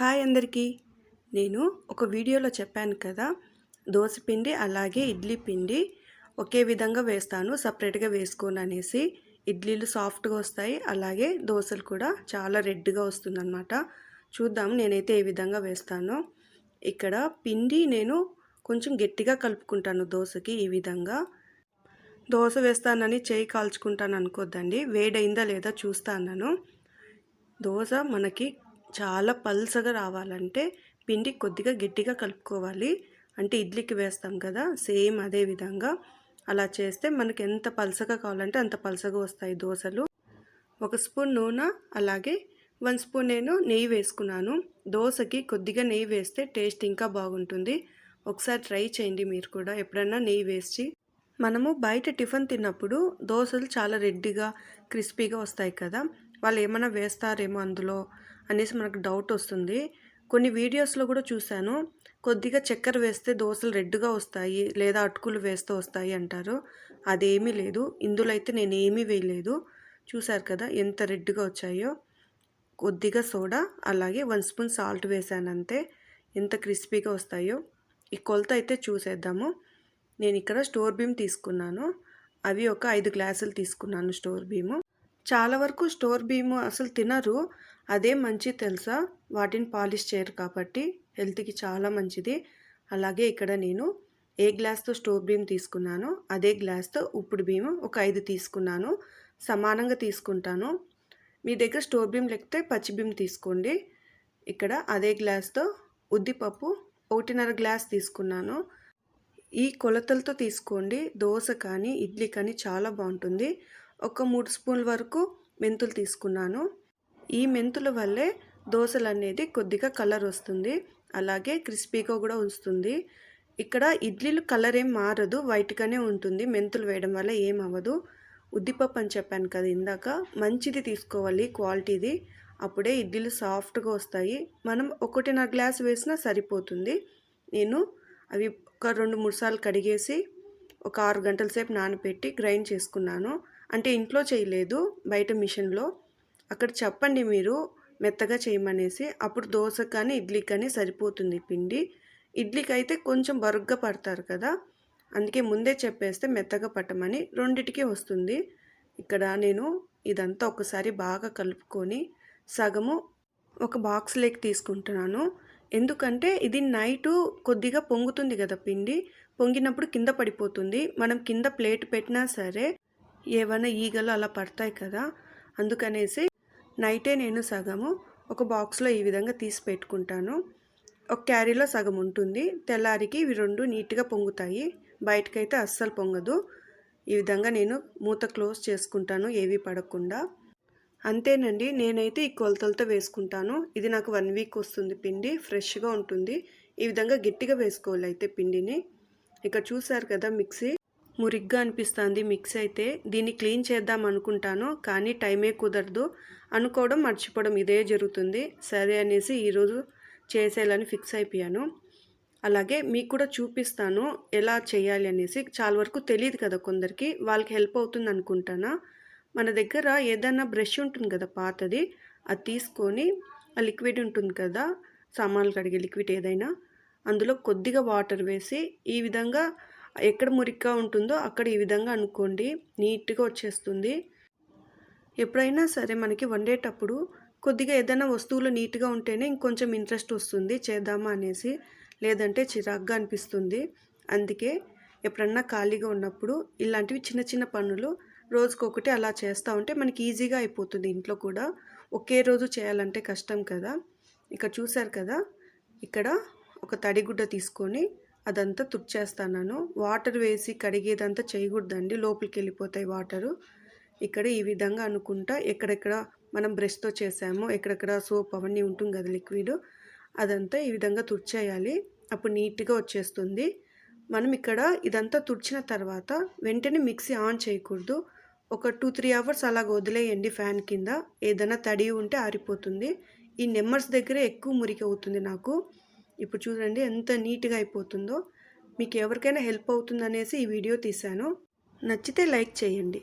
Hi అందరికీ. నేను ఒక వీడియోలో చెప్పాను కదా దోశ పిండి అలాగే ఇడ్లీ పిండి ఒకే విధంగా వేస్తాను సపరేట్గా వేసుకోను అనేసి. ఇడ్లీలు సాఫ్ట్గా వస్తాయి అలాగే దోశలు కూడా చాలా రెడ్గా వస్తుందన్నమాట. చూద్దాం నేనైతే ఏ విధంగా వేస్తానో. ఇక్కడ పిండి నేను కొంచెం గట్టిగా కలుపుకుంటాను దోశకి ఈ విధంగా. దోశ వేస్తానని చేయి కాల్చుకుంటాను అనుకోద్దండి వేడైందా లేదా చూస్తాను దోశ మనకి చాలా పల్సగా రావాలంటే పిండి కొద్దిగా గట్టిగా కలుపుకోవాలి. అంటే ఇడ్లీకి వేస్తాం కదా సేమ్ అదే విధంగా అలా చేస్తే మనకి ఎంత పలసగా కావాలంటే అంత పలసగా వస్తాయి దోశలు. ఒక స్పూన్ నూనె అలాగే వన్ స్పూన్ నేను నెయ్యి వేసుకున్నాను. దోశకి కొద్దిగా నెయ్యి వేస్తే టేస్ట్ ఇంకా బాగుంటుంది. ఒకసారి ట్రై చేయండి మీరు కూడా ఎప్పుడన్నా నెయ్యి వేసి. మనము బయట టిఫిన్ తిన్నప్పుడు దోశలు చాలా రెడ్డిగా క్రిస్పీగా వస్తాయి కదా వాళ్ళు ఏమైనా వేస్తారేమో అందులో. అనేసి మనకు డౌట్ వస్తుంది. కొన్ని వీడియోస్లో కూడా చూశాను. కొద్దిగా చక్కెర వేస్తే దోశలు రెడ్గా వస్తాయి లేదా అటుకులు వేస్తే వస్తాయి అంటారు. అదేమీ లేదు. ఇందులో అయితే నేను ఏమీ వేయలేదు. చూశారు కదా ఎంత రెడ్గా వచ్చాయో. కొద్దిగా సోడా అలాగే వన్ స్పూన్ సాల్ట్ వేసాను అంతే. ఎంత క్రిస్పీగా వస్తాయో. ఈ కొలత అయితే చూసేద్దాము. నేను ఇక్కడ స్టోర్ బీమ్ తీసుకున్నాను. అవి ఒక ఐదు గ్లాసులు తీసుకున్నాను స్టోర్ బీము చాలా వరకు స్టోర్ బీము అసలు తినరు. అదే మంచి తెలుసా? వాటిని పాలిష్ చేయరు కాబట్టి హెల్త్కి చాలా మంచిది. అలాగే ఇక్కడ నేను ఏ గ్లాస్తో స్టోర్ బీమ్ తీసుకున్నానో అదే గ్లాస్తో ఉప్పుడు బీమ్ ఒక ఐదు తీసుకున్నాను. సమానంగా తీసుకుంటాను. మీ దగ్గర స్టోర్ బీమ్ లేకపోతే పచ్చి బీమ్ తీసుకోండి. ఇక్కడ అదే గ్లాస్తో ఉద్దిపప్పు ఒకటిన్నర గ్లాస్ తీసుకున్నాను. ఈ కొలతలతో తీసుకోండి. దోశ కానీ ఇడ్లీ కానీ చాలా బాగుంటుంది. ఒక మూడు స్పూన్ల వరకు మెంతులు తీసుకున్నాను. ఈ మెంతుల వల్లే దోశలు అనేది కొద్దిగా కలర్ వస్తుంది. అలాగే క్రిస్పీగా కూడా వస్తుంది. ఇక్కడ ఇడ్లీలు కలర్ ఏం మారదు. వైట్గానే ఉంటుంది. మెంతులు వేయడం వల్ల ఏం అవ్వదు. ఉద్దిపప్పు అని చెప్పాను కదా ఇందాక. మంచిది తీసుకోవాలి క్వాలిటీది. అప్పుడే ఇడ్లీలు సాఫ్ట్గా వస్తాయి. మనం ఒకటిన్నర గ్లాస్ వేసినా సరిపోతుంది. నేను అవి ఒక రెండు మూడు సార్లు కడిగేసి ఒక ఆరు గంటల సేపు నానబెట్టి గ్రైండ్ చేసుకున్నాను. అంటే ఇంట్లో చేయలేదు. బయట మిషన్లో. అక్కడ చెప్పండి మీరు మెత్తగా చేయమనేసి. అప్పుడు దోశ కానీ ఇడ్లీకి కానీ సరిపోతుంది పిండి. ఇడ్లీకి అయితే కొంచెం బరుగ్గా పడతారు కదా. అందుకే ముందే చెప్పేస్తే మెత్తగా పట్టమని రెండిటికి వస్తుంది. ఇక్కడ నేను ఇదంతా ఒకసారి బాగా కలుపుకొని సగము ఒక బాక్స్లోకి తీసుకుంటున్నాను. ఎందుకంటే ఇది నైటు కొద్దిగా పొంగుతుంది కదా పిండి. పొంగినప్పుడు కింద పడిపోతుంది. మనం కింద ప్లేట్ పెట్టినా సరే ఏమైనా ఈగలు అలా పడతాయి కదా. అందుకనేసి నైటే నేను సగము ఒక బాక్స్లో ఈ విధంగా తీసి పెట్టుకుంటాను. ఒక క్యారీలో సగం ఉంటుంది. తెల్లారికి ఇవి రెండు నీట్గా పొంగుతాయి. బయటకైతే అస్సలు పొంగదు. ఈ విధంగా నేను మూత క్లోజ్ చేసుకుంటాను ఏవి పడకుండా. అంతేనండి నేనైతే ఈ కొలతలతో వేసుకుంటాను. ఇది నాకు వన్ వీక్ వస్తుంది పిండి ఫ్రెష్గా ఉంటుంది. ఈ విధంగా గట్టిగా వేసుకోవాలి అయితే పిండిని. ఇక్కడ చూసారు కదా మిక్సీ. మురిగ్గా అనిపిస్తుంది మిక్స్ అయితే. దీన్ని క్లీన్ చేద్దాం అనుకుంటాను కానీ టైమే కుదరదు అనుకోవడం మర్చిపోవడం ఇదే జరుగుతుంది. సరే అనేసి ఈరోజు చేసేయాలని ఫిక్స్ అయిపోయాను. అలాగే మీకు కూడా చూపిస్తాను ఎలా చేయాలి అనేసి. చాలా వరకు తెలియదు కదా కొందరికి వాళ్ళకి హెల్ప్ అవుతుంది అనుకుంటానా. మన దగ్గర ఏదైనా బ్రష్ ఉంటుంది కదా పాతది అది తీసుకొని ఆ లిక్విడ్ ఉంటుంది కదా సామాన్లు కడిగే లిక్విడ్ ఏదైనా అందులో కొద్దిగా వాటర్ వేసి ఈ విధంగా ఎక్కడ మురిగ్గా ఉంటుందో అక్కడ ఈ విధంగా అనుకోండి. నీట్గా వచ్చేస్తుంది. ఎప్పుడైనా సరే మనకి వండేటప్పుడు కొద్దిగా ఏదైనా వస్తువులు నీట్గా ఉంటేనే ఇంకొంచెం ఇంట్రెస్ట్ వస్తుంది. చేద్దామా అనేసి లేదంటే చిరాగ్గా అనిపిస్తుంది. అందుకే ఎప్పుడన్నా ఖాళీగా ఉన్నప్పుడు ఇలాంటివి చిన్న చిన్న పనులు రోజుకొకటి అలా చేస్తూ ఉంటే మనకి ఈజీగా అయిపోతుంది ఇంట్లో కూడా. ఒకే రోజు చేయాలంటే కష్టం కదా. ఇక్కడ చూశారు కదా? ఇక్కడ ఒక తడిగుడ్డ తీసుకొని అదంతా తుడిచేస్తాను వాటర్ వేసి కడిగేదంతా చేయకూడదండి లోపలికి వెళ్ళిపోతాయి వాటరు. ఇక్కడ ఈ విధంగా అనుకుంటా ఎక్కడెక్కడ మనం బ్రష్తో చేసాము ఎక్కడెక్కడ సోప్ అవన్నీ ఉంటుంది కదా లిక్విడ్ అదంతా ఈ విధంగా తుడిచేయాలి. అప్పుడు నీట్గా వచ్చేస్తుంది. మనం ఇక్కడ ఇదంతా తుడిచిన తర్వాత వెంటనే మిక్సీ ఆన్ చేయకూడదు. ఒక టూ త్రీ అవర్స్ అలాగ వదిలేయండి ఫ్యాన్ కింద. ఏదైనా తడి ఉంటే ఆరిపోతుంది. ఈ నెంబర్స్ దగ్గరే ఎక్కువ మురికి అవుతుంది నాకు. ఇప్పుడు చూడండి ఎంత నీట్గా అయిపోతుందో. మీకు ఎవరికైనా హెల్ప్ అవుతుందనేసి ఈ వీడియో తీశాను. నచ్చితే లైక్ చేయండి.